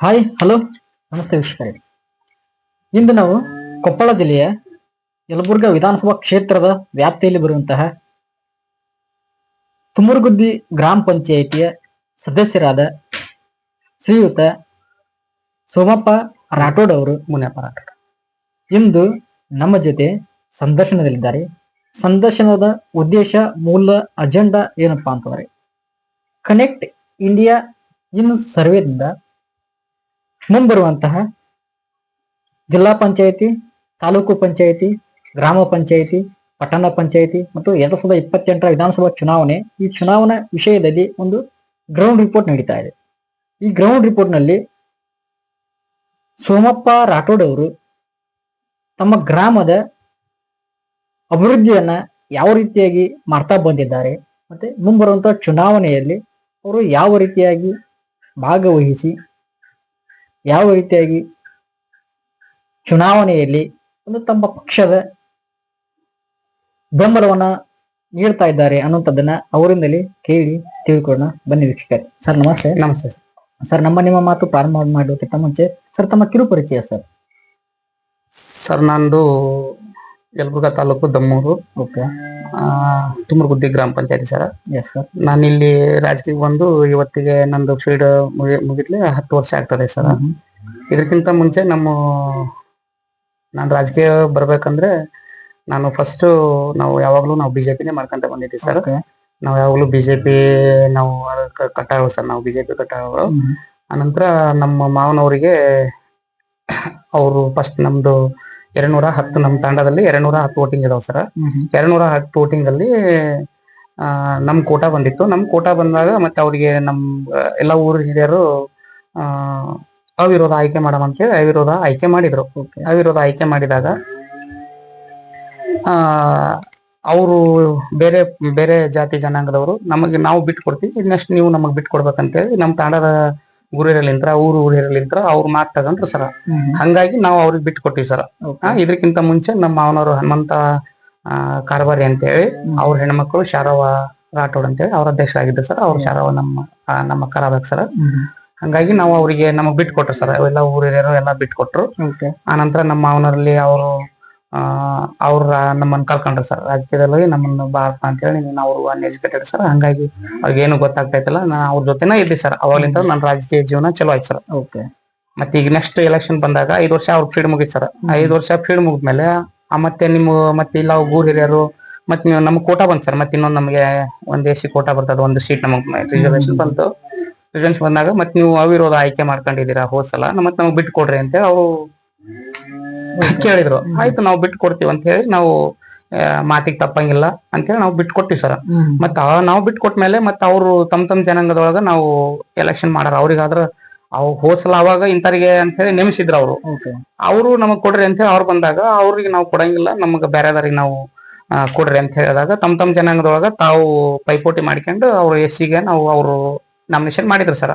Hi hello ನಮಸ್ತೆ ವೀಕ್ಷಕರೇ. ಇಂದು ನಾವು ಕೊಪ್ಪಳ ಜಿಲ್ಲೆಯ ಯಲಬುರ್ಗಾ ವಿಧಾನಸಭಾ ಕ್ಷೇತ್ರದ ವ್ಯಾಪ್ತಿಯಲ್ಲಿ ಬರುವಂತಹ ತುಮುರುಗುದ್ದಿ ಗ್ರಾಮ ಪಂಚಾಯಿತಿಯ ಸದಸ್ಯರಾದ ಶ್ರೀಯುತ ಸೋಮಪ್ಪ ರಾಠೋಡ್ ಅವರು ಮುನಿಯಪ್ಪ ರಾಠೋಡ್. ಇಂದು ನಮ್ಮ ಜೊತೆ ಸಂದರ್ಶನದಲ್ಲಿದ್ದಾರೆ. ಸಂದರ್ಶನದ ಉದ್ದೇಶ, ಮೂಲ ಅಜೆಂಡಾ ಏನಪ್ಪಾ ಅಂತಂದ್ರೆ ಕನೆಕ್ಟ್ ಇಂಡಿಯಾ ಇನ್ ಸರ್ವೇದಿಂದ ಮುಂಬರುವಂತಹ ಜಿಲ್ಲಾ ಪಂಚಾಯಿತಿ, ತಾಲೂಕು ಪಂಚಾಯಿತಿ, ಗ್ರಾಮ ಪಂಚಾಯಿತಿ, ಪಟ್ಟಣ ಪಂಚಾಯಿತಿ ಮತ್ತು ಎರಡ್ ಸಾವಿರದ ಇಪ್ಪತ್ತೆಂಟರ ವಿಧಾನಸಭಾ ಚುನಾವಣೆ ಈ ಚುನಾವಣಾ ವಿಷಯದಲ್ಲಿ ಒಂದು ಗ್ರೌಂಡ್ ರಿಪೋರ್ಟ್ ನಡೀತಾ ಇದೆ. ಈ ಗ್ರೌಂಡ್ ರಿಪೋರ್ಟ್ನಲ್ಲಿ ಸೋಮಪ್ಪ ರಾಠೋಡ್ ಅವರು ತಮ್ಮ ಗ್ರಾಮದ ಅಭಿವೃದ್ಧಿಯನ್ನ ಯಾವ ರೀತಿಯಾಗಿ ಮಾಡ್ತಾ ಬಂದಿದ್ದಾರೆ ಮತ್ತೆ ಮುಂಬರುವಂತಹ ಚುನಾವಣೆಯಲ್ಲಿ ಅವರು ಯಾವ ರೀತಿಯಾಗಿ ಭಾಗವಹಿಸಿ ಯಾವ ರೀತಿಯಾಗಿ ಚುನಾವಣೆಯಲ್ಲಿ ಒಂದು ತಮ್ಮ ಪಕ್ಷದ ಬೆಂಬಲವನ್ನ ನೀಡ್ತಾ ಇದ್ದಾರೆ ಅನ್ನುವಂಥದ್ದನ್ನ ಅವರಿಂದಲೇ ಕೇಳಿ ತಿಳ್ಕೊಳ್ಳೋಣ. ಬನ್ನಿ ವೀಕ್ಷಕರೇ. ಸರ್ ನಮಸ್ತೆ. ನಮಸ್ತೆ ಸರ್. ನಮ್ಮ ನಿಮ್ಮ ಮಾತು ಪ್ರಾರಂಭ ಮಾಡೋದಕ್ಕಿಂತ ಮುಂಚೆ ಸರ್ ತಮ್ಮ ಕಿರು ಪರಿಚಯ ಸರ್. ಸರ್ ನಂದು ಯಲಬುರ್ಗಾ ತಾಲೂಕು ದಮ್ಮೂರು. ಓಕೆ. ತುಮರಗುದ್ದಿ ಗ್ರಾಮ ಪಂಚಾಯತಿ ಸರ್. ಎಸ್ ಸರ್ ನಾನಿಲ್ಲಿ ರಾಜಕೀಯ ಬಂದು ಇವತ್ತಿಗೆ ನಂದು ಫೀಲ್ಡ್ ಮುಗಿದ್ಲೆ ಹತ್ತು ವರ್ಷ ಆಗ್ತದೆ ಸರ್. ಇದಕ್ಕಿಂತ ಮುಂಚೆ ನಮ್ಮ ನಾನು ರಾಜಕೀಯ ಬರ್ಬೇಕಂದ್ರೆ ನಾನು ಫಸ್ಟ್ ನಾವು ಯಾವಾಗ್ಲೂ ನಾವು ಬಿಜೆಪಿನೇ ಮಾಡ್ಕೊಂತ ಬಂದಿದ್ವಿ ಸರ್. ನಾವು ಯಾವಾಗ್ಲೂ ಬಿಜೆಪಿ ನಾವು ಕಟ್ಟಾಳು ಸರ್. ನಾವು ಬಿಜೆಪಿ ಕಟ್ಟಾಳು ಅನಂತರ ನಮ್ಮ ಮಾವನವರಿಗೆ ಅವರು ಫಸ್ಟ್ ನಮ್ದು ಎರಡ್ನೂರ ಹತ್ತು ನಮ್ಮ ತಾಂಡದಲ್ಲಿ ಎರಡ್ನೂರ ಹತ್ತು ವೋಟಿಂಗ್ ಇದಾವ ಸರ್ ಎರಡ್ನೂರ ಹತ್ತು ವೋಟಿಂಗ್ ಅಲ್ಲಿ ನಮ್ ಕೋಟಾ ಬಂದಿತ್ತು. ನಮ್ ಕೋಟಾ ಬಂದಾಗ ಮತ್ತೆ ಅವರಿಗೆ ನಮ್ ಎಲ್ಲ ಊರ ಹಿರಿಯರು ಆ ಅವಿರೋಧ ಆಯ್ಕೆ ಹೇಳಿ ಅವಿರೋಧ ಆಯ್ಕೆ ಮಾಡಿದ್ರು. ಅವಿರೋಧ ಆಯ್ಕೆ ಮಾಡಿದಾಗ ಆ ಅವರು ಬೇರೆ ಬೇರೆ ಜಾತಿ ಜನಾಂಗದವರು ನಮಗೆ ನಾವು ಬಿಟ್ಟು ಕೊಡ್ತೀವಿ ನೆಕ್ಸ್ಟ್ ನೀವು ನಮಗೆ ಬಿಟ್ಟು ಕೊಡ್ಬೇಕಂತೇಳಿ ನಮ್ಮ ತಾಂಡದ ಗುರಿರಲಿಂತ್ರ ಊರು ಊರಿರಲಿಂತ್ರ ಅವ್ರ ಮಾತು ತಗೊಂಡ್ರು ಸರ. ಹಂಗಾಗಿ ನಾವು ಅವ್ರಿಗೆ ಬಿಟ್ಟು ಕೊಟ್ಟಿವಿ ಸರ ಇದಕ್ಕಿಂತ ಮುಂಚೆ ನಮ್ಮ ಮಾವನವರು ಹನುಮಂತ ಆ, ಅಂತ ಅಂತೇಳಿ ಅವ್ರ ಹೆಣ್ಮಕ್ಳು ಶಾರವ ರಾಠೋಡ್ ಅಂತೇಳಿ ಅವ್ರ ಅಧ್ಯಕ್ಷರಾಗಿದ್ರು ಸರ್. ಅವ್ರ ಶಾರವ ನಮ್ಮ ನಮ್ಮ ಕರಾಬೇಕು ಸರ್. ಹಂಗಾಗಿ ನಾವು ಅವರಿಗೆ ನಮಗ್ ಬಿಟ್ಟು ಕೊಟ್ರು ಸರ್. ಎಲ್ಲ ಊರಿರೋ ಎಲ್ಲ ಬಿಟ್ಟು ಕೊಟ್ರು ಆನಂತರ ನಮ್ಮ ಮಾವನರಲ್ಲಿ ಅವರು ಆ ಅವ್ರ ನಮ್ಮನ್ನ ಕರ್ಕೊಂಡ್ರು ಸರ್. ರಾಜಕೀಯದಲ್ಲಿ ನಮ್ಮನ್ನ ಬಾರಪ್ಪ ಅಂತೇಳಿ ನಾವು ಅವರು ಅನ್ಎಜುಕೇಟೆಡ್ ಸರ್. ಹಂಗಾಗಿ ಅವ್ರಿಗೆ ಏನು ಗೊತ್ತಾಗ್ತಾ ಇತ್ತಲ್ಲ ನಾನು ಅವ್ರ ಜೊತೆನೇ ಇರ್ಲಿ ಸರ್. ಅವಾಗಿಂದ ನನ್ನ ರಾಜಕೀಯ ಜೀವನ ಚಲೋ ಆಯ್ತು ಸರ್. ಓಕೆ. ಮತ್ತೆ ಈಗ ನೆಕ್ಸ್ಟ್ ಎಲೆಕ್ಷನ್ ಬಂದಾಗ ಐದ್ ವರ್ಷ ಅವ್ರ ಫೀಡ್ ಮುಗಿತ್ ಸರ್. ಐದ್ ವರ್ಷ ಫೀಡ್ ಮುಗಿದ್ಮೇಲೆ ಆ ಮತ್ತೆ ನಿಮ್ ಮತ್ತೆ ಇಲ್ಲ ಊರ್ ಹಿರಿಯರು ಮತ್ತೆ ನೀವು ನಮ್ಗೆ ಕೋಟಾ ಬಂತು ಸರ್. ಮತ್ತೆ ಇನ್ನೊಂದು ನಮಗೆ ಒಂದ್ ಎ ಸಿ ಕೋಟಾ ಬರ್ತದ ಒಂದು ಸೀಟ್ ನಮಗ್ ರಿಸರ್ವೇಶನ್ ಬಂತು. ರಿಸರ್ವೇಶನ್ ಬಂದಾಗ ಮತ್ತೆ ನೀವು ಅವಿರೋಧ ಆಯ್ಕೆ ಮಾಡ್ಕೊಂಡಿದ್ದೀರಾ ಹೋದ್ ಸಲ ಮತ್ತೆ ನಮಗ್ ಬಿಟ್ಟು ಕೊಡ್ರಿ ಅಂತ ಅವರು ಕೇಳಿದ್ರು. ಆಯ್ತು ನಾವು ಬಿಟ್ಟು ಕೊಡ್ತೀವಿ ಅಂತ ಹೇಳಿ ನಾವು ಮಾತಿಗೆ ತಪ್ಪಂಗಿಲ್ಲ ಅಂತ ಹೇಳಿ ನಾವು ಬಿಟ್ಟು ಕೊಟ್ಟಿವಿ ಸರ್ ಮತ್ತ ನಾವು ಬಿಟ್ಟು ಕೊಟ್ಮೇಲೆ ಮತ್ತ ಅವರು ತಮ್ಮ ತಮ್ ಜನಾಂಗದೊಳಗ ನಾವು ಎಲೆಕ್ಷನ್ ಮಾಡಾರ. ಅವ್ರಿಗಾದ್ರ ಅವ್ ಹೋಸಲ ಅವಾಗ ಇಂತರಿಗೆ ಅಂತ ಹೇಳಿ ನೇಮಿಸಿದ್ರು ಅವರು. ಅವರು ನಮಗ್ ಕೊಡ್ರಿ ಅಂತ ಹೇಳಿ ಅವ್ರು ಬಂದಾಗ ಅವ್ರಿಗೆ ನಾವು ಕೊಡಂಗಿಲ್ಲ. ನಮಗ ಬೇರೆದವ್ರಿಗೆ ನಾವು ಕೊಡ್ರಿ ಅಂತ ಹೇಳಿದಾಗ ತಮ್ಮ ತಮ್ ಜನಾಂಗದೊಳಗ ತಾವು ಪೈಪೋಟಿ ಮಾಡ್ಕೊಂಡು ಅವ್ರ ಎಸ್ಗೆ ನಾವು ಅವರು ನಾಮಿನೇಷನ್ ಮಾಡಿದ್ರು ಸರ್.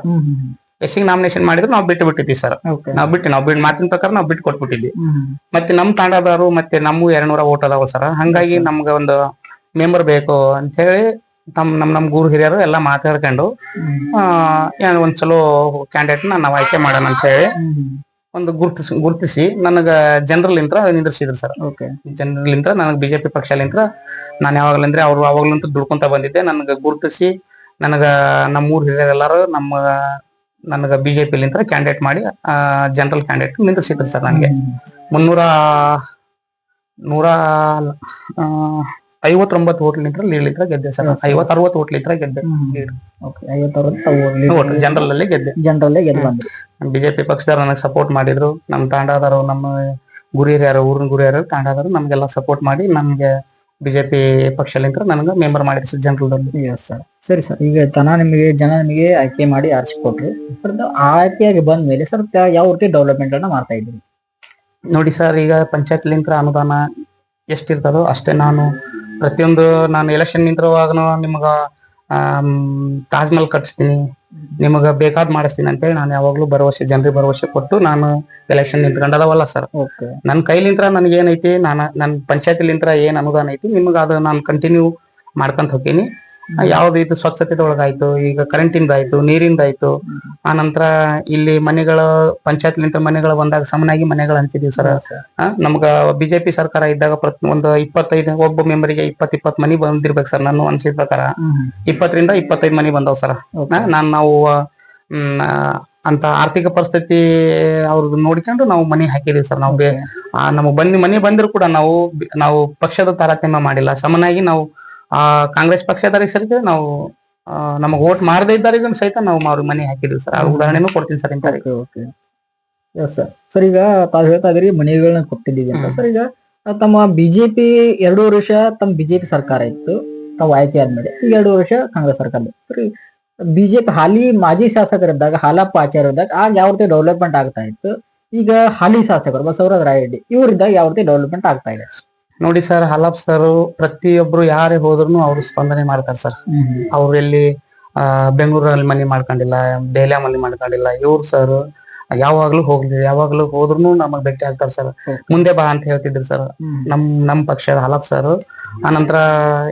ಎಸ್ಗೆ ನಾಮಿನೇಷನ್ ಮಾಡಿದ್ರು ನಾವು ಬಿಟ್ಟು ಬಿಟ್ಟಿದ್ವಿ ಸರ್ ನಾವು ಬಿಟ್ಟು ನಾವು ಬಿಟ್ಟು ಮಾತಿನ ಪ್ರಕಾರ ನಾವು ಬಿಟ್ಟು ಕೊಟ್ಬಿಟ್ಟಿದ್ವಿ. ಮತ್ತೆ ನಮ್ ತಾಂಡದವರು ಮತ್ತೆ ನಮ್ಮ ಎರಡ್ನೂರ ಓಟ್ ಅದಾವ ಸರ್ ಹಂಗಾಗಿ ನಮ್ಗೆ ಒಂದು ಮೆಂಬರ್ ಬೇಕು ಅಂತ ಹೇಳಿ ನಮ್ಮ ನಮ್ ನಮ್ ಗುರು ಹಿರಿಯರು ಎಲ್ಲ ಮಾತಾಡ್ಕೊಂಡು ಒಂದ್ ಚಲೋ ಕ್ಯಾಂಡಿಡೇಟ್ ನಾವು ಆಯ್ಕೆ ಮಾಡೋಣ ಅಂತ ಹೇಳಿ ಒಂದು ಗುರುತಿಸಿ ಗುರುತಿಸಿ ನನಗ ಜನರಲ್ ಇಂತ್ರ ನಿಂದ್ರಿಸಿದ್ರು ಸರ್ ಓಕೆ ಜನರಲ್ ಇಂತ್ರ ನನಗ್ ಬಿಜೆಪಿ ಪಕ್ಷಲಿಂತ್ರ ನಾನು ಯಾವಾಗಲಂದ್ರೆ ಅವ್ರು ಅವಾಗ್ಲಂತ ದುಡ್ಕೊಂತ ಬಂದಿದ್ದೆ. ನನಗೆ ಗುರುತಿಸಿ ನನಗ ನಮ್ಮ ಊರ್ ಹಿರಿಯರೆಲ್ಲರೂ ನಮ್ಮ ನನಗ ಬಿಜೆಪಿ ಲಿಂತ ಕ್ಯಾಂಡಿಡೇಟ್ ಮಾಡಿ ಜನರಲ್ ಕ್ಯಾಂಡಿಡೇಟ್ ನಿಂದ್ರಿಸಿದ್ರು ಸರ್ ನನಗೆ. ಮುನ್ನೂರ ನೂರ ಐವತ್ತೊಂಬತ್ತು ಓಟ್ ಲಿಂತ್ರ ಲೀಡ್ಲಿಂತ್ರ ಗೆದ್ದೆ ಸರ್. ಐವತ್ ಅರವತ್ತು ಓಟ್ ಲಿಂತ್ರ ಗೆದ್ದೆ ಜನರಲ್ ಅಲ್ಲಿ ಗೆದ್ದೆ. ಜನರಲ್ ಗೆದ್ದು. ಬಿಜೆಪಿ ಪಕ್ಷದವ್ರು ನನಗೆ ಸಪೋರ್ಟ್ ಮಾಡಿದ್ರು. ನಮ್ಮ ತಾಂಡಾದವರು ನಮ್ಮ ಗುರಿ ಹಿರಿಯರು ಊರಿನ ಗುರಿ ಹಿರಿಯರು ತಾಂಡಾದವರು ನಮ್ಗೆಲ್ಲ ಸಪೋರ್ಟ್ ಮಾಡಿ ನಮ್ಗೆ ಬಿಜೆಪಿ ಪಕ್ಷಲಿಂತ ನನಗೆ ಮೆಂಬರ್ ಮಾಡಿದ್ರು ಸರ್ ಜನರಲ್ ಎಸ್ ಸರ್ ಸರಿ ಸರ್ ಈಗ ತನ ನಿಮಗೆ ಜನ ನಿಮಗೆ ಆಯ್ಕೆ ಮಾಡಿ ಆರಿಸಿಕೊಟ್ರು. ಆಯ್ಕೆಯಾಗಿ ಬಂದ ಮೇಲೆ ಸರ್ ಯಾವ ರೀತಿ ಡೆವಲಪ್ಮೆಂಟ್ ಅನ್ನ ಮಾಡ್ತಾ ಇದ್ರಿ ನೋಡಿ ಸರ್ ಈಗ ಪಂಚಾಯತ್ ಲಿಂತ ಅನುದಾನ ಎಷ್ಟಿರ್ತದೋ ಅಷ್ಟೇ ನಾನು ಪ್ರತಿಯೊಂದು ನಾನು ಎಲೆಕ್ಷನ್ ನಿಂತಿರುವಾಗ ನಿಮಗ ತಾಜ್ ಮಹಲ್ ಕಟ್ಟಿಸ್ತೀನಿ ನಿಮಗ ಬೇಕಾದ್ ಮಾಡಿಸ್ತೀನಿ ಅಂತೇಳಿ ನಾನು ಯಾವಾಗ್ಲೂ ಭರವಸೆ ಜನರಿಗೆ ಭರವಸೆ ಕೊಟ್ಟು ನಾನು ಎಲೆಕ್ಷನ್ ನಿಂತ್ಕೊಂಡದವಲ್ಲ ಸರ್ ಓಕೆ. ನನ್ನ ಕೈಲಿಂತ್ರ ನನಗೆ ಏನೈತಿ ನಾನು ನನ್ನ ಪಂಚಾಯತಿಲಿಂತ್ರ ಏನ್ ಅನುದಾನ ಐತಿ ನಿಮಗ ಅದು ನಾನು ಕಂಟಿನ್ಯೂ ಮಾಡ್ಕೊಂತ ಹೋಗ್ತೀನಿ. ಯಾವ್ದು ಇದು ಸ್ವಚ್ಛತೆ ಒಳಗಾಯ್ತು ಈಗ ಕರೆಂಟಿಂದ ಆಯ್ತು ನೀರಿಂದ ಆಯ್ತು ಆ ನಂತರ ಇಲ್ಲಿ ಮನೆಗಳ ಪಂಚಾಯತ್ ಮನೆಗಳ ಬಂದಾಗ ಸಮನಾಗಿ ಮನೆಗಳು ಹಂಚಿದೀವಿ ಸರ್. ನಮ್ಗ ಬಿಜೆಪಿ ಸರ್ಕಾರ ಇದ್ದಾಗ ಪ್ರತಿ ಒಂದು ಇಪ್ಪತ್ತೈದು ಒಬ್ಬ ಮೆಂಬರಿಗೆ ಇಪ್ಪತ್ ಇಪ್ಪತ್ ಮನಿ ಬಂದಿರ್ಬೇಕು ಸರ್ ನಾನು ಅನ್ಸಿದ ಪ್ರಕಾರ. ಇಪ್ಪತ್ತರಿಂದ ಇಪ್ಪತ್ತೈದು ಮನಿ ಬಂದವ್ ಸರ್. ನಾನ್ ನಾವು ಅಂತ ಆರ್ಥಿಕ ಪರಿಸ್ಥಿತಿ ಅವ್ರದ್ದು ನೋಡ್ಕೊಂಡು ನಾವು ಮನಿ ಹಾಕಿದೀವಿ ಸರ್ ನಾವು ನಮಗ್ ಬಂದ್ ಮನಿ ಬಂದ್ರು ಕೂಡ ನಾವು ನಾವು ಪಕ್ಷದ ತಾರತಮ್ಯ ಮಾಡಿಲ್ಲ. ಸಮನಾಗಿ ನಾವು ಆ ಕಾಂಗ್ರೆಸ್ ಪಕ್ಷದವರಿಗೆ ಸರಿತ ನಾವು ನಮಗೆ ವೋಟ್ ಮಾಡದೇ ಇದ್ದವರಿಗೂ ಸಹಿತ ನಾವು ಅವ್ರಿಗೆ ಮನೆ ಹಾಕಿದ್ವಿ ಸರ್. ಆ ಉದಾಹರಣೆನೂ ಕೊಡ್ತೀನಿ sir okay okay. Yes sir sir ಈಗ ತಾವು ಹೇಳ್ತಾ ಇದ್ರಿ ಮನೆಗಳನ್ನ ಕೊಟ್ಟಿದ್ದೀವಿ ಅಂತ. ಸರ್ ಈಗ ತಮ್ಮ ಬಿಜೆಪಿ ಎರಡು ವರ್ಷ ತಮ್ಮ ಬಿಜೆಪಿ ಸರ್ಕಾರ ಇತ್ತು. ತಾವು ಆಯ್ಕೆ ಆದ್ಮೇಲೆ ಈಗ ಎರಡು ವರ್ಷ ಕಾಂಗ್ರೆಸ್ ಸರ್ಕಾರ ಸರಿ ಬಿಜೆಪಿ ಹಾಲಿ ಮಾಜಿ ಶಾಸಕರಿದ್ದಾಗ ಹಾಲಪ್ಪ ಆಚಾರ್ಯ ಇದ್ದಾಗ ಆಗ ಯಾವ ರೀತಿ ಡೆವಲಪ್ಮೆಂಟ್ ಆಗ್ತಾ ಇತ್ತು? ಈಗ ಹಾಲಿ ಶಾಸಕರು ಬಸವರಾಜ ರಾಯರೆಡ್ಡಿ ಇವರಿದ್ದಾಗ ಯಾವ ರೀತಿ ಡೆವಲಪ್ಮೆಂಟ್ ಆಗ್ತಾ ಇದೆ? ನೋಡಿ ಸರ್ ಹಲಪ್ ಸರ್ ಪ್ರತಿಯೊಬ್ರು ಯಾರೇ ಹೋದ್ರು ಅವ್ರು ಸ್ಪಂದನೆ ಮಾಡ್ತಾರೆ ಸರ್. ಅವ್ರು ಎಲ್ಲಿ ಬೆಂಗಳೂರಲ್ಲಿ ಮನೆ ಮಾಡ್ಕೊಂಡಿಲ್ಲ ದೆಹಲಿಯ ಮನೆ ಮಾಡ್ಕೊಂಡಿಲ್ಲ ಇವ್ರು ಸರ್ ಯಾವಾಗ್ಲೂ ಹೋಗ್ಲಿ ಯಾವಾಗ್ಲೂ ಹೋದ್ರು ನಮಗ್ ಭೇಟಿ ಆಗ್ತಾರ ಸರ್. ಮುಂದೆ ಬಾ ಅಂತ ಹೇಳ್ತಿದ್ರು ಸರ್. ನಮ್ ನಮ್ ಪಕ್ಷದ ಹಲಪ್ ಸರ್. ಆನಂತರ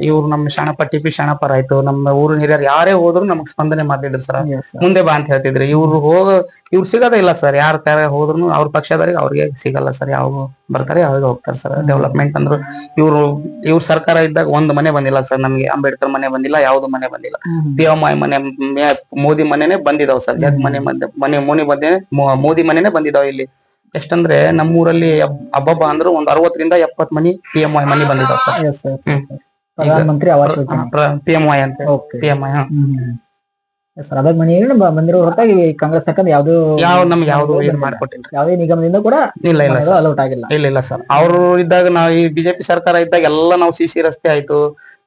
ಇವ್ರು ನಮ್ ಶಾಣಪ್ಪ ಟಿ ಪಿ ಶಾಣಪ್ಪರ್ ಆಯ್ತು ನಮ್ಮ ಊರಿನ ಹಿರಿಯರು ಯಾರೇ ಹೋದ್ರು ನಮಗ್ ಸ್ಪಂದನೆ ಮಾಡ್ತಿದ್ರು ಸರ್. ಮುಂದೆ ಬಾ ಅಂತ ಹೇಳ್ತಿದ್ರು. ಇವ್ರು ಹೋಗ ಇವ್ರು ಸಿಗೋದೇ ಇಲ್ಲ ಸರ್. ಯಾರ ತರ ಹೋದ್ರು ಅವ್ರ ಪಕ್ಷದವ್ರಿಗೆ ಅವ್ರಿಗೆ ಸಿಗಲ್ಲ ಸರ್ ಯಾವಾಗ. ಬರ್ತಾರೆ ಅವಾಗ ಹೋಗ್ತಾರೆ ಸರ್ ಡೆವಲಪ್ಮೆಂಟ್ ಅಂದ್ರೆ ಇವರು ಇವ್ರ ಸರ್ಕಾರ ಇದ್ದಾಗ ಒಂದ್ ಮನೆ ಬಂದಿಲ್ಲ ಸರ್ ನಮ್ಗೆ ಅಂಬೇಡ್ಕರ್ ಮನೆ ಬಂದಿಲ್ಲ ಯಾವ್ದು ಮನೆ ಬಂದಿಲ್ಲ. ಪಿ ಮನೆ ಮೋದಿ ಮನೆನೆ ಬಂದಿದಾವ್ ಸರ್ ಜಗ್ ಮನೆ ಮನೆ ಮೋನಿ ಬಂದೆ ಮೋದಿ ಮನೆನೆ ಬಂದಿದಾವ್ ಇಲ್ಲಿ. ಎಷ್ಟಂದ್ರೆ ನಮ್ಮೂರಲ್ಲಿ ಹಬ್ಬಬ್ಬ ಅಂದ್ರೆ ಒಂದ್ ಅರವತ್ತರಿಂದ ಎಪ್ಪತ್ ಮನಿ ಪಿ ಎಂ ಐ ಮನಿ ಬಂದಿದಾವ್ ಸರ್ ಪ್ರಧಾನಮಂತ್ರಿ ಪಿ ಎಂ ಐ ಅಂತ ಪಿ ಎಂ ಐ ಸರ್ ಅದಾಗ ಮನೆಯನ್ನು ಬಂದಿರೋ ಹೊರತಾಗಿ ಕಾಂಗ್ರೆಸ್ ಸರ್ಕಾರ ಯಾವ್ದು ಯಾವ ನಮ್ಗೆ ಯಾವ್ದು ಏನ್ ಮಾಡ್ಕೊಟ್ಟಿಲ್ಲ. ಯಾವುದೇ ನಿಗಮದಿಂದ ಕೂಡ ಇಲ್ಲ ಇಲ್ಲ ಸರ್. ಅಲೌಟ್ ಆಗಿಲ್ಲ. ಇಲ್ಲ ಇಲ್ಲ ಸರ್. ಅವರು ಇದ್ದಾಗ ನಾವು ಈ ಬಿಜೆಪಿ ಸರ್ಕಾರ ಇದ್ದಾಗ ಎಲ್ಲ ನಾವು ಸಿ ಸಿ ರಸ್ತೆ ಆಯ್ತು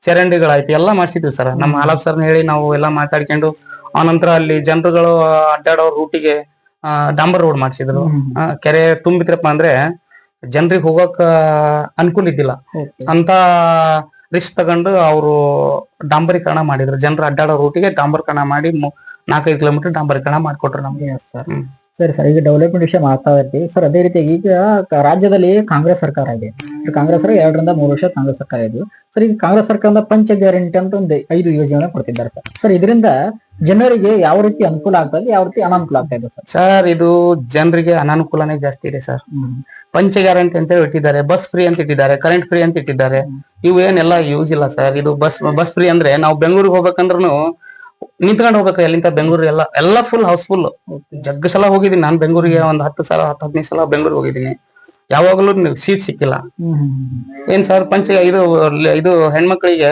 ಚರಂಡಿಗಳಾಯ್ತು ಎಲ್ಲ ಮಾಡ್ಸಿದ್ವಿ ಸರ್. ನಮ್ಮ ಹಾಲಪ್ ಸರ್ನ ಹೇಳಿ ನಾವು ಎಲ್ಲ ಮಾತಾಡ್ಕೊಂಡು ಆನಂತರ ಅಲ್ಲಿ ಜನರುಗಳು ಅಡ್ಡಾಡೋ ರೂಟಿಗೆ ಡಾಂಬರ್ ರೋಡ್ ಮಾಡಿಸಿದ್ರು. ಕೆರೆ ತುಂಬಿದ್ರಪ್ಪ ಅಂದ್ರೆ ಜನರಿಗೆ ಹೋಗಕ್ ಅನುಕೂಲ ಇದ್ದಿಲ್ಲ. ಅಂತ ರಿಸ್ಕ್ ತಗೊಂಡು ಅವರು ಡಾಂಬರೀಕರಣ ಮಾಡಿದ್ರು ಜನರು ಅಡ್ಡಾಡೋ ರೂಟಿಗೆ ಡಾಂಬರೀಕರಣ ಮಾಡಿ ನಾಲ್ಕೈದು ಕಿಲೋಮೀಟರ್ ಡಾಂಬರೀಕರಣ ಮಾಡ್ಕೊಟ್ರು ನಮಗೆ ಸರ್. ಸರಿ ಸರ್ ಈಗ ಡೆವಲಪ್ಮೆಂಟ್ ವಿಷಯ ಮಾಡ್ತಾ ಇರ್ತೀವಿ. ಸರ್ ಅದೇ ರೀತಿ ಈಗ ರಾಜ್ಯದಲ್ಲಿ ಕಾಂಗ್ರೆಸ್ ಸರ್ಕಾರ ಇದೆ. ಕಾಂಗ್ರೆಸ್ ಎರಡರಿಂದ ಮೂರು ವರ್ಷ ಕಾಂಗ್ರೆಸ್ ಸರ್ಕಾರ ಇದೆ ಸರ್ ಈಗ ಕಾಂಗ್ರೆಸ್ ಸರ್ಕಾರದ ಪಂಚ ಗ್ಯಾರಂಟಿ ಅಂತ ಒಂದು ಐದು ಯೋಜನೆ ಕೊಡ್ತಿದ್ದಾರೆ ಸರ್. ಸರ್ ಇದರಿಂದ ಜನರಿಗೆ ಯಾವ ರೀತಿ ಅನುಕೂಲ ಆಗ್ತಾ ಇದೆ ಯಾವ ರೀತಿ ಅನಾನುಕೂಲ ಆಗ್ತಾ ಇದೆ ಸರ್? ಸರ್ ಇದು ಜನರಿಗೆ ಅನಾನುಕೂಲನೇ ಜಾಸ್ತಿ ಇದೆ ಸರ್. ಪಂಚ ಗ್ಯಾರಂಟಿ ಅಂತ ಹೇಳಿ ಇಟ್ಟಿದ್ದಾರೆ ಬಸ್ ಫ್ರೀ ಅಂತ ಇಟ್ಟಿದ್ದಾರೆ ಕರೆಂಟ್ ಫ್ರೀ ಅಂತ ಇಟ್ಟಿದ್ದಾರೆ. ಇವು ಏನೆಲ್ಲ ಯೂಸ್ ಇಲ್ಲ ಸರ್. ಇದು ಬಸ್ ಬಸ್ ಫ್ರೀ ಅಂದ್ರೆ ನಾವು ಬೆಂಗಳೂರಿಗೆ ಹೋಗ್ಬೇಕಂದ್ರೂ ನಿಂತ್ಕೊಂಡು ಹೋಗ್ಬೇಕು ಎಲ್ಲಿಂದ ಬೆಂಗಳೂರು ಎಲ್ಲ ಎಲ್ಲ ಫುಲ್ ಹೌಸ್ಫುಲ್ ಜಗ್ಗ ಸಲ ಹೋಗಿದ್ದೀನಿ. ನಾನು ಬೆಂಗಳೂರಿಗೆ ಒಂದ್ ಹತ್ತು ಸಲ ಹತ್ತು ಹದಿನೈದು ಸಲ ಬೆಂಗಳೂರಿಗೆ ಹೋಗಿದ್ದೀನಿ. ಯಾವಾಗಲೂ ಸೀಟ್ ಸಿಕ್ಕಿಲ್ಲ. ಏನ್ ಸರ್ ಪಂಚ ಇದು ಇದು ಹೆಣ್ಮಕ್ಳಿಗೆ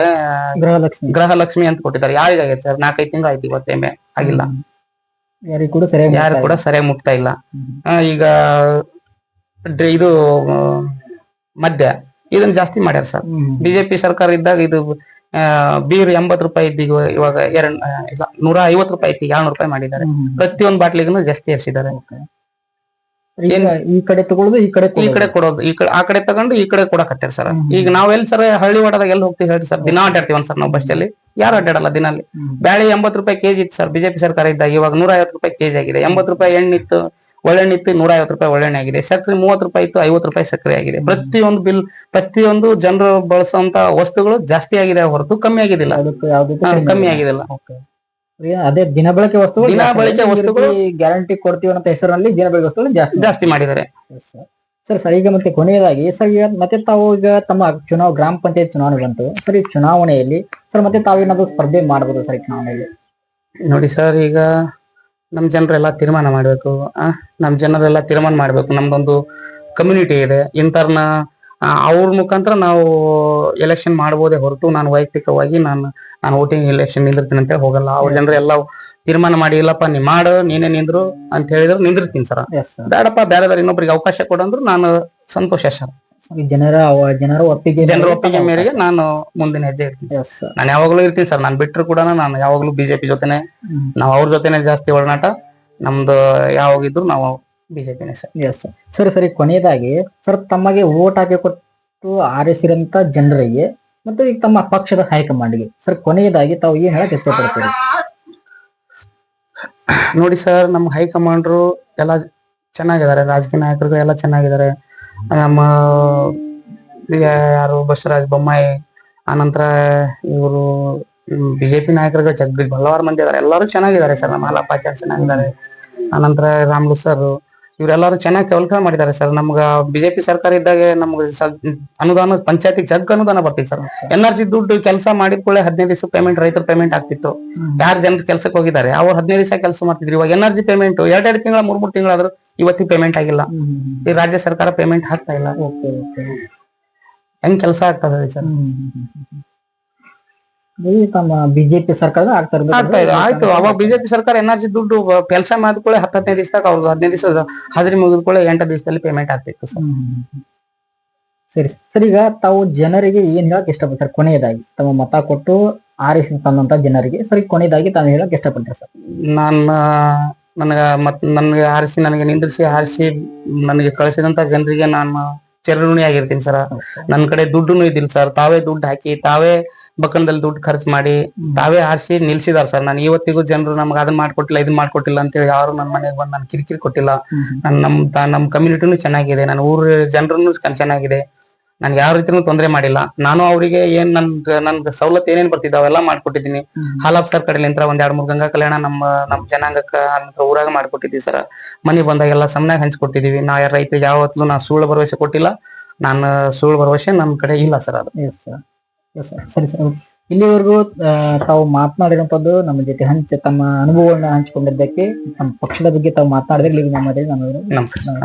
ಗೃಹಲಕ್ಷ್ಮಿ. ಗೃಹಲಕ್ಷ್ಮಿ ಅಂತ ಕೊಟ್ಟಿದ್ದಾರೆ. ಯಾರಿಗಾಗೈತೆ ಸರ್ ನಾಲ್ಕೈದು ತಿಂಗಳು ಆಯ್ತು ಇವತ್ತೇಮೆ ಆಗಿಲ್ಲ. ಯಾರಿಗೂ ಕೂಡ ಸರಿಯಾಗಿ ಯಾರು ಕೂಡ ಸರಿಯಾಗಿ ಮುಟ್ತಾ ಇಲ್ಲ. ಈಗ ಇದು ಮದ್ಯ. ಇದನ್ನ ಜಾಸ್ತಿ ಮಾಡ್ಯಾರ ಸರ್ ಬಿಜೆಪಿ ಸರ್ಕಾರ ಇದ್ದಾಗ ಇದು ಬೀರ್ ಎಂಬತ್ ರೂಪಾಯಿ ಇದ್ದೀಗ ಇವಾಗ ಎರಡ್ ಇಲ್ಲ ನೂರ ಐವತ್ ರೂಪಾಯಿ ಇತ್ತು ಏಳ್ನೂರು ರೂಪಾಯಿ ಮಾಡಿದ್ದಾರೆ. ಪ್ರತಿಯೊಂದ್ ಬಾಟ್ಲಿಗೂ ಜಾಸ್ತಿ ಏರ್ಸಿದ್ದಾರೆ. ಈ ಕಡೆ ತಗೊಳ್ಳೋದು ಈ ಕಡೆ ಈ ಕಡೆ ಕೊಡೋದು? ಈ ಕಡೆ ಆ ಕಡೆ ತಗೊಂಡು ಈ ಕಡೆ ಕೊಡಕತ್ತಾರೆ ಸರ್. ಈಗ ನಾವ್ ಎಲ್ ಸರ್ ಹಳ್ಳಿ ವಾಡದಾಗ ಎಲ್ಲಿ ಹೋಗ್ತೀವಿ ಹೇಳಿ ಸರ್? ದಿನ ಅಡ್ಡಾಡ್ತೀವಿ ಸರ್ ನಾವು ಬಸ್ ಅಲ್ಲಿ ಯಾರು ಅಡ್ಡಾಡಲ್ಲ ದಿನಲ್ಲಿ? ಬ್ಯಾಳಿ ಎಂಬತ್ ರೂಪಾಯಿ ಕೆಜಿ ಇತ್ತು ಸರ್ ಬಿಜೆಪಿ ಸರ್ಕಾರ ಇದ್ದಾಗ. ಇವಾಗ ನೂರ ಐವತ್ತು ರೂಪಾಯಿ ಕೆಜಿ ಆಗಿದೆ. ಎಂಬತ್ ರೂಪಾಯಿ ಎಣ್ಣೆ ಇತ್ತು ಒಳ್ಳೆಣ್ಣೆ ಇತ್ತು ನೂರ ಐವತ್ತು ರೂಪಾಯಿ ಒಳ್ಳೆಣ್ಣೆ ಆಗಿದೆ. ಸಕ್ಕರೆ ಮೂವತ್ತು ರೂಪಾಯಿ ಇತ್ತು ಐವತ್ತು ರೂಪಾಯಿ ಸಕ್ಕರೆ ಆಗಿದೆ. ಪ್ರತಿಯೊಂದು ಬಿಲ್ ಪ್ರತಿಯೊಂದು ಜನರು ಬಳಸುವಂತ ವಸ್ತುಗಳು ಜಾಸ್ತಿ ಆಗಿದೆ ಹೊರತು ಕಮ್ಮಿ ಆಗಿದಿಲ್ಲ ಕಮ್ಮಿ. ಆಗಿದಿಲ್ಲ ಅದೇ ದಿನ ಬಳಕೆ ವಸ್ತುಗಳು ದಿನ ಬಳಕೆ ವಸ್ತುಗಳು ಗ್ಯಾರಂಟಿ ಕೊಡ್ತೀವಿ ಅಂತ ಹೆಸರಲ್ಲಿ ದಿನ ಬಳಕೆ ವಸ್ತುಗಳು ಜಾಸ್ತಿ ಜಾಸ್ತಿ ಮಾಡಿದ್ದಾರೆ. ಸರ್ ಸರ್ ಈಗ ಮತ್ತೆ ಕೊನೆಯದಾಗಿ ಸರ್ ಈಗ ಮತ್ತೆ ತಾವು ಈಗ ತಮ್ಮ ಚುನಾವ್ ಗ್ರಾಮ ಪಂಚಾಯತ್ ಚುನಾವಣೆ ಬಂತು. ಸರ್ ಈ ಚುನಾವಣೆಯಲ್ಲಿ ಸರ್ ಮತ್ತೆ ತಾವೇನಾದ್ರು ಸ್ಪರ್ಧೆ ಮಾಡಬಹುದು ಸರ್ ಈ ಚುನಾವಣೆಯಲ್ಲಿ? ನೋಡಿ ಸರ್ ಈಗ ನಮ್ ಜನರೆಲ್ಲ ತೀರ್ಮಾನ ಮಾಡ್ಬೇಕು ಆ ನಮ್ ಜನರೆಲ್ಲ ತೀರ್ಮಾನ ಮಾಡ್ಬೇಕು. ನಮ್ದೊಂದು ಕಮ್ಯುನಿಟಿ ಇದೆ. ಇಂಥರ್ನ ಅವ್ರ ಮುಖಾಂತರ ನಾವು ಎಲೆಕ್ಷನ್ ಮಾಡ್ಬೋದೇ ಹೊರತು ನಾನು ವೈಯಕ್ತಿಕವಾಗಿ ನಾನು ನಾನು ವೋಟಿಂಗ್ ಎಲೆಕ್ಷನ್ ನಿಂದಿರ್ತೀನಿ ಅಂತ ಹೋಗಲ್ಲ. ಅವ್ರ ಜನರೆಲ್ಲ ತೀರ್ಮಾನ ಮಾಡಿ ಇಲ್ಲಪ್ಪ ನೀ ಮಾಡು ನೀನೇ ನಿಂದ್ರು ಅಂತ ಹೇಳಿದ್ರು ನಿಂದಿರ್ತೀನಿ ಸರ್. ಸರ್ ಬೇರೆ ಇನ್ನೊಬ್ರಿಗೆ ಅವಕಾಶ ಕೊಡಂದ್ರು ನಾನು ಸಂತೋಷ ಸರ್. ಜನರ ಜನರ ಒಪ್ಪಿಗೆ ಜನರ ಒಪ್ಪಿಗೆ ಮೇರೆಗೆ ನಾನು ಮುಂದಿನ ಹೆಜ್ಜೆ ಇರ್ತೀನಿ. ನಾನು ಯಾವಾಗ್ಲೂ ಇರ್ತೀನಿ ಸರ್ ನಾನು ಬಿಟ್ಟರು ಕೂಡ ನಾನು ಯಾವಾಗ್ಲೂ ಬಿಜೆಪಿ ಜೊತೆನೆ. ನಾವು ಅವ್ರ ಜೊತೆನೆ ಜಾಸ್ತಿ ಒಡನಾಟ. ನಮ್ದು ಯಾವಾಗಿದ್ರು ನಾವು ಬಿಜೆಪಿನೇ ಸರ್ ಎಸ್ ಸರ್ ಸರಿ ಸರಿ ಕೊನೆಯದಾಗಿ ಸರ್ ತಮಗೆ ವೋಟ್ ಹಾಕಿ ಕೊಟ್ಟು ಆರಿಸಿರಂತ ಜನರಿಗೆ ಮತ್ತು ಈಗ ತಮ್ಮ ಪಕ್ಷದ ಹೈಕಮಾಂಡ್ಗೆ ಸರ್ ಕೊನೆಯದಾಗಿ ತಾವು ಏನ್ ಹೇಳಕ್ ಇಷ್ಟಪಡ್ತೀರಿ? ನೋಡಿ ಸರ್ ನಮ್ಮ ಹೈಕಮಾಂಡ್ರು ಎಲ್ಲ ಚೆನ್ನಾಗಿದ್ದಾರೆ. ರಾಜಕೀಯ ನಾಯಕರು ಎಲ್ಲ ಚೆನ್ನಾಗಿದ್ದಾರೆ. ನಮ್ಮ ಯಾರು ಬಸವರಾಜ ಬೊಮ್ಮಾಯಿ ಆನಂತರ ಇವರು ಬಿಜೆಪಿ ನಾಯಕರು ಜಗ್ಗಿ ಹಲವಾರು ಮಂದಿ ಇದಾರೆ ಎಲ್ಲರೂ ಚೆನ್ನಾಗಿದ್ದಾರೆ ಸರ್, ನಮ್ಮ ಹಾಲಪ್ಪಾಚಾರ್ ಚೆನ್ನಾಗಿದ್ದಾರೆ. ಆನಂತರ ರಾಮ್ಲು ಸರ್ ಇವರೆಲ್ಲರೂ ಚೆನ್ನಾಗಿ ಕೆಲಸ ಮಾಡಿದ್ದಾರೆ ಸರ್. ನಮ್ಗ ಬಿಜೆಪಿ ಸರ್ಕಾರ ಇದ್ದಾಗ ನಮ್ಗೆ ಅನುದಾನ ಪಂಚಾಯತಿ ಜಗ್ ಅನುದಾನ ಬರ್ತಿತ್ತು ಸರ್. ಎನ್ ಆರ್ ಜಿ ದುಡ್ಡು ಕೆಲಸ ಮಾಡಿದ ಕೂಡಲೇ ಹದಿನೈದು ದಿವಸ ಪೇಮೆಂಟ್ ರೈತರ ಪೇಮೆಂಟ್ ಆಗ್ತಿತ್ತು. ಯಾರು ಜನರು ಕೆಲಸಕ್ಕೆ ಹೋಗಿದ್ದಾರೆ? ಅವ್ರು ಹದಿನೈದು ದಿವಸ ಕೆಲಸ ಮಾಡ್ತಿದ್ರು. ಇವಾಗ ಎನ್ ಆರ್ ಜಿ ಪೇಮೆಂಟ್ ಎರಡೆರಡು ತಿಂಗಳ ಮೂರ್ ಮೂರ್ ತಿಂಗಳಾದ್ರೂ ಇವತ್ತಿಗೆ ಪೇಮೆಂಟ್ ಆಗಿಲ್ಲ. ಈ ರಾಜ್ಯ ಸರ್ಕಾರ ಪೇಮೆಂಟ್ ಹಾಕ್ತಾ ಇಲ್ಲ. ಹೆಂಗ್ ಕೆಲಸ ಆಗ್ತದೆ ಸರ್? ಈ ತಮ್ಮ ಬಿಜೆಪಿ ಸರ್ಕಾರದ ಆಗ್ತಾ ಇರೋದು ಆಗ್ತಾ ಇದೆ. ಆಯ್ತು. ಅವಾಗ ಬಿಜೆಪಿ ಸರ್ಕಾರ ಎನರ್ಜಿ ದುಡ್ಡು ಕೆಲಸ ಮಾಡಿದ್ಕೊಳ್ಳೆ ಹತ್ತು ಹದಿನೈದು ದಿವಸದಾಗ ಅವ್ರದ್ದು ಹದಿನೈದು ದಿವಸ ಹಾಜರಿ ಮುಗಿದ್ಕೊಳ್ಳೆ ಎಂಟು ದಿವಸದಲ್ಲಿ ಪೇಮೆಂಟ್ ಆಗ್ತಿತ್ತು ಸರ್. ಸರಿ ಸರ್. ಈಗ ತಾವು ಜನರಿಗೆ ಏನ್ ಹೇಳಕ್ ಇಷ್ಟಪಡ್ತಾರೆ? ಸರ್ ಕೊನೆಯದಾಗಿ ತಮ್ಮ ಮತ ಕೊಟ್ಟು ಆರಿಸಿ ತಂದಂತ ಜನರಿಗೆ. ಸರಿ ಕೊನೆಯದಾಗಿ ತಾವು ಹೇಳಕ್ ಇಷ್ಟಪಡ್ತಾರೆ ಸರ್? ನಾನು ನನಗ ಮತ್ ನನಗೆ ಆರಿಸಿ ನನಗೆ ನಿಂದ್ರಿಸಿ ಆರಿಸಿ ನನಗೆ ಕಳಿಸಿದಂತ ಜನರಿಗೆ ನಾನು ಚಿರಋಣಿ ಆಗಿರ್ತೀನಿ ಸರ್. ನನ್ನ ಕಡೆ ದುಡ್ಡುನು ಇದಿಲ್ಲ ಸರ್. ತಾವೇ ದುಡ್ಡು ಹಾಕಿ ತಾವೇ ಬಕ್ಕಣದಲ್ಲಿ ದುಡ್ಡು ಖರ್ಚು ಮಾಡಿ ತಾವೇ ಆರಿಸಿ ನಿಲ್ಸಿದಾರ ಸರ್. ನಾನು ಇವತ್ತಿಗೂ ಜನರು ನಮ್ಗೆ ಅದನ್ನ ಮಾಡ್ಕೊಟ್ಟಿಲ್ಲ ಇದನ್ನ ಮಾಡ್ಕೊಟ್ಟಿಲ್ಲ ಅಂತೇಳಿ ಯಾರು ನನ್ನ ಮನೆಗೆ ಬಂದು ನಾನು ಕಿರಿಕಿರಿ ಕೊಟ್ಟಿಲ್ಲ. ನನ್ ನಮ್ ನಮ್ ಕಮ್ಯುನಿಟಿನೂ ಚೆನ್ನಾಗಿದೆ. ನನ್ನ ಊರ ಜನರನ್ನು ಚೆನ್ನಾಗಿದೆ. ನನ್ಗೆ ಯಾವ ರೀತಿನೂ ತೊಂದರೆ ಮಾಡಿಲ್ಲ. ನಾನು ಅವರಿಗೆ ಏನ್ ನನ್ ನನ್ ಸವಲತ್ತು ಏನೇನ್ ಬರ್ತಿದ್ದ ಅವೆಲ್ಲ ಮಾಡ್ಕೊಟ್ಟಿದ್ದೀನಿ. ಹಾಲಾಪ್ ಸರ್ ಕಡೆಲಿಂತ್ರ ಒಂದ್ ಎರಡ್ ಮೂರ್ ಗಂಗಾ ಕಲ್ಯಾಣ ನಮ್ಮ ನಮ್ ಜನಾಂಗಕ್ಕ ಊರಾಗ ಮಾಡ್ಕೊಟ್ಟಿದ್ವಿ ಸರ್. ಮನಿ ಬಂದಾಗೆಲ್ಲ ಸಮನಾಗ ಹಂಚ್ಕೊಟ್ಟಿದೀವಿ ನಾ ಯಾರ ರೈತರಿಗೆ ಯಾವತ್ತೂ ನಾ ಸುಳ್ಳು ಭರವಸೆ ಕೊಟ್ಟಿಲ್ಲ. ನಾನು ಸುಳ್ಳು ಭರವಸೆ ನಮ್ ಕಡೆ ಇಲ್ಲ ಸರ್ ಅದು. ಎಸ್ ಸರ್ ಸರಿ ಸರ್ ಇಲ್ಲಿವರೆಗೂ ತಾವು ಮಾತನಾಡಿರುವಂತದ್ದು ನಮ್ಮ ಜೊತೆ ಹಂಚ ತಮ್ಮ ಅನುಭವಗಳನ್ನ ಹಂಚಿಕೊಂಡಿದ್ದಕ್ಕೆ ನಮ್ಮ ಪಕ್ಷದ ಬಗ್ಗೆ ತಾವು ಮಾತನಾಡಿದ್ರೆ ನಮ್ಮ ನಮಸ್ಕಾರ.